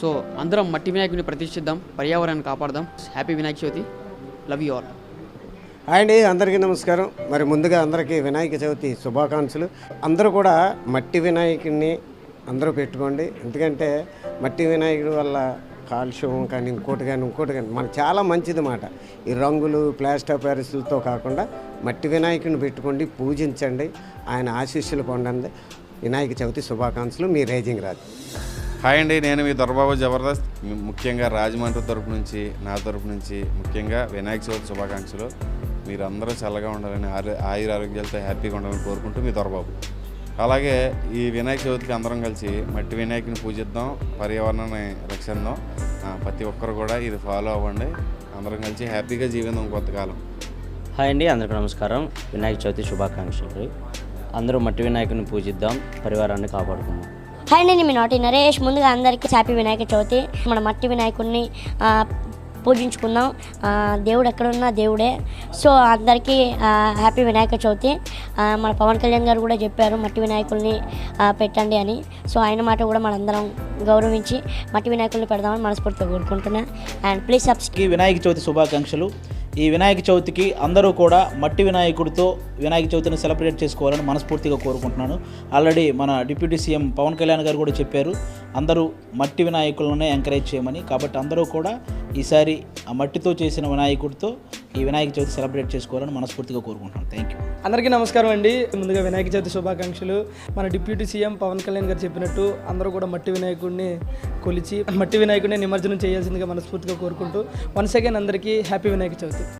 So అందరం మట్టి వినాయకుడిని ప్రతిష్ఠిద్దాం పర్యావరణాన్ని కాపాడదాం. Happy Vinayaka Chavithi. Love you all అండి అందరికీ నమస్కారం. మరి ముందుగా అందరికీ వినాయక చవితి శుభాకాంక్షలు. అందరూ కూడా మట్టి వినాయకుడిని అందరూ పెట్టుకోండి. ఎందుకంటే మట్టి వినాయకుడి వల్ల కాలుష్యం కానీ ఇంకోటి కానీ ఇంకోటి కానీ మనకు చాలా మంచిది మాట. ఈ రంగులు ప్లాస్టర్ ప్యారిస్లతో కాకుండా మట్టి వినాయకుడిని పెట్టుకోండి పూజించండి. ఆయన ఆశీస్సులు పొందండి. వినాయక చవితి శుభాకాంక్షలు. మీ రేజింగ్ రాజు. హాయ్ అండి నేను మీ దొరబాబు జబర్దస్త్. ముఖ్యంగా రాజమండ్రి తరపు నుంచి నా తరపు నుంచి ముఖ్యంగా వినాయక చవితి శుభాకాంక్షలు. మీరు అందరూ చల్లగా ఉండాలని ఆయుర ఆరోగ్యాలతో హ్యాపీగా ఉండాలని కోరుకుంటూ మీ దొరబాబు. అలాగే ఈ వినాయక చవితికి అందరం కలిసి మట్టి వినాయకుని పూజిద్దాం పర్యావరణాన్ని రక్షిద్దాం. ప్రతి ఒక్కరు కూడా ఇది ఫాలో అవ్వండి. అందరం కలిసి హ్యాపీగా జీవిద్దాం కొంతకాలం హాయ్ అండి అందరికీ నమస్కారం. వినాయక చవితి శుభాకాంక్షలు. అందరూ మట్టి వినాయకుని పూజిద్దాం పరివారాన్ని కాపాడుకుందాం. హాయ్ నేను మీ నాటి నరేష్. ముందుగా అందరికీ హ్యాపీ వినాయక చవితి. మన మట్టి వినాయకుడిని పూజించుకుందాం. దేవుడు ఎక్కడున్నా దేవుడే. సో అందరికీ హ్యాపీ వినాయక చవితి. మన పవన్ కళ్యాణ్ గారు కూడా చెప్పారు మట్టి వినాయకుల్ని పెట్టండి అని. సో ఆయన మాట కూడా మనందరం గౌరవించి మట్టి వినాయకుల్ని పెడదామని మనస్ఫూర్తిగా కోరుకుంటున్నాను and please subscribe Vinayaka Chavithi శుభాకాంక్షలు. ఈ వినాయక చవితికి అందరూ కూడా మట్టి వినాయకుడితో వినాయక చవితిని సెలబ్రేట్ చేసుకోవాలని మనస్ఫూర్తిగా కోరుకుంటున్నాను. ఆల్రెడీ మన డిప్యూటీ సీఎం పవన్ కళ్యాణ్ గారు కూడా చెప్పారు అందరూ మట్టి వినాయకులనే ఎంకరేజ్ చేయమని. కాబట్టి అందరూ కూడా ఈసారి ఆ మట్టితో చేసిన వినాయకుడితో ఈ వినాయక చవితి సెలబ్రేట్ చేసుకోవాలని మనస్ఫూర్తిగా కోరుకుంటున్నాను. థ్యాంక్ యూ అందరికీ నమస్కారం అండి. ముందుగా వినాయక చవితి శుభాకాంక్షలు. మన డిప్యూటీ సీఎం పవన్ కళ్యాణ్ గారు చెప్పినట్టు అందరూ కూడా మట్టి వినాయకుడిని కొలిచి మట్టి వినాయకుడిని నిమజ్జనం చేయాల్సిందిగా మనస్ఫూర్తిగా కోరుకుంటూ వన్స్ అగైన్ అందరికీ హ్యాపీ వినాయక చవితి.